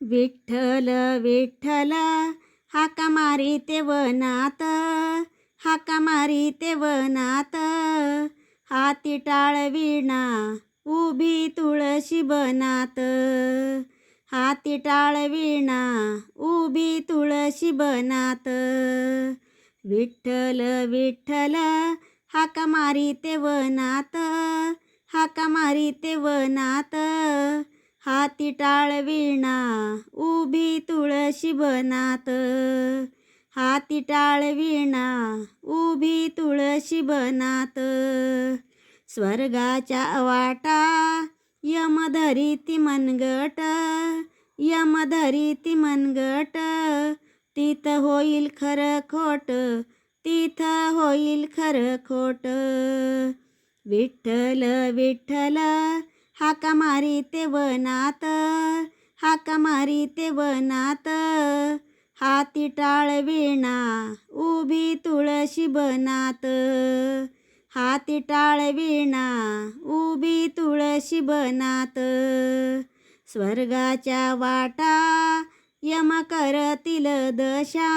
विठ्ठल विठ्ठल हाका मारी ते वनात हाका मारी ते वनात हाती टाळ विणा उभी तुळशी बनात. हाती टाळ विणा उभी तुळशी बनात. विठ्ठल विठ्ठल हाका मारी ते वनात हाका मारी ते वनात हाती टाळ उभी तुळशी बनात. हाती टाळ उभी तुळशी बनात. स्वर्गाच्या वाटा यम धरीती मनगट. यम धरीती मनगट तिथं होईल खरं खोट तिथं होईल खरं खोट. विठ्ठल विठ्ठल हाका मारी ते वनात हाका मारी ते वनात. हाती टाळ विणा उभी तुळशी बनात. हाती टाळ विणा उभी तुळशी बनात. स्वर्गाच्या वाटा यम करतील दशा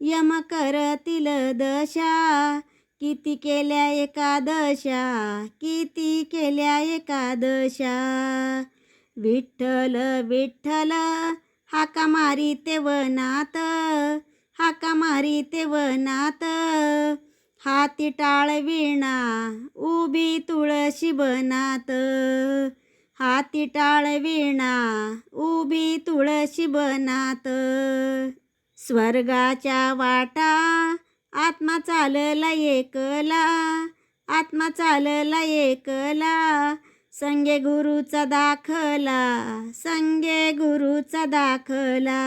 यम करतील दशा. किती केल्या एकादशा किती केल्या एकादशा? विठ्ठल विठ्ठल हाका मारी ते वनात हाका मारी ते वनात हाती टाळ विणा उभी तुळशी बनात. हाती टाळ विणा उभी तुळशी बनात. स्वर्गाच्या वाटा आत्मा चालला एकला आत्मा चालला एकला. संगे गुरुचा दाखला संगे गुरुचा दाखला.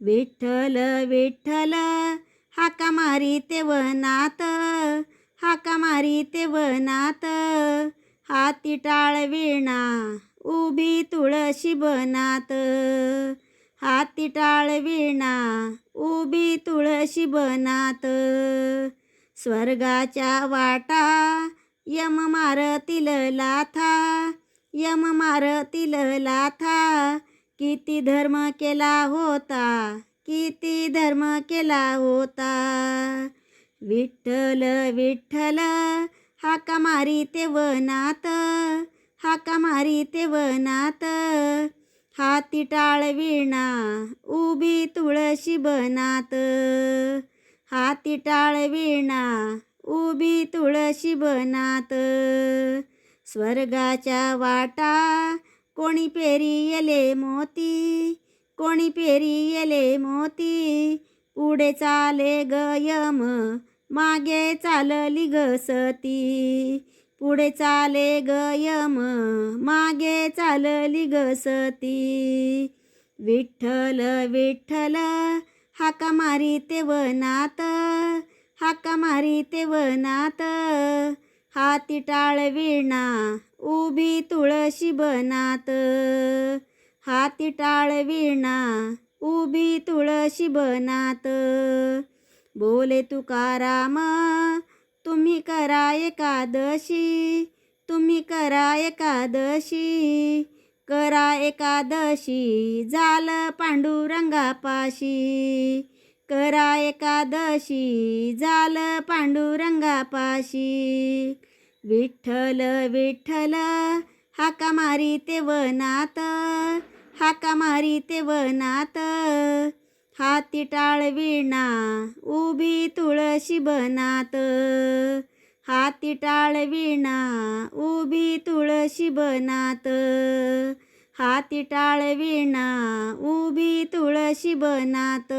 विठ्ठल विठ्ठल हाका मारी ते वनात हाका मारी ते वनात. हाती टाळविणा उभी तुळशी बनात. हाती टाळ विणा उभी तुळशी बनात. स्वर्गाच्या वाटा यम मारतील लाथा. यम मारतील लाथा. किती धर्म केला होता किती धर्म केला होता. विठ्ठल विठ्ठल हाका मारी ते वनात. हाका मारी ते वनात. हाती टाळ विणा उभी तुळशी बनात. हाती टाळ विणा उभी तुळशी बनात. स्वर्गाच्या वाटा कोणी पेरी येले मोती. कोणी पेरी येले मोती पुढे चाले गयम मागे चालली गसती पुढे चाले ग यम मागे चालली घसती विठ्ठल विठ्ठल हाका मारी ते वनात हाका मारी ते वनात हाती टाळ विणा उभी तुळशी बनात. हाती टाळ विणा उभी तुळशी बनात. बोले तुकाराम तुम्ही करा एकादशी तुम्ही करा एकादशी करा एकादशी झालं पांडुरंगापाशी करा एकादशी झालं पांडुरंगापाशी. विठ्ठल विठ्ठल हाका मारी ते वनात हाका मारी ते वनात हाती टाळ विणा उभी तुळशी बनात. हाती टाळ विणा उभी तुळशी बनात. हाती टाळविणा उभी तुळशी बनात.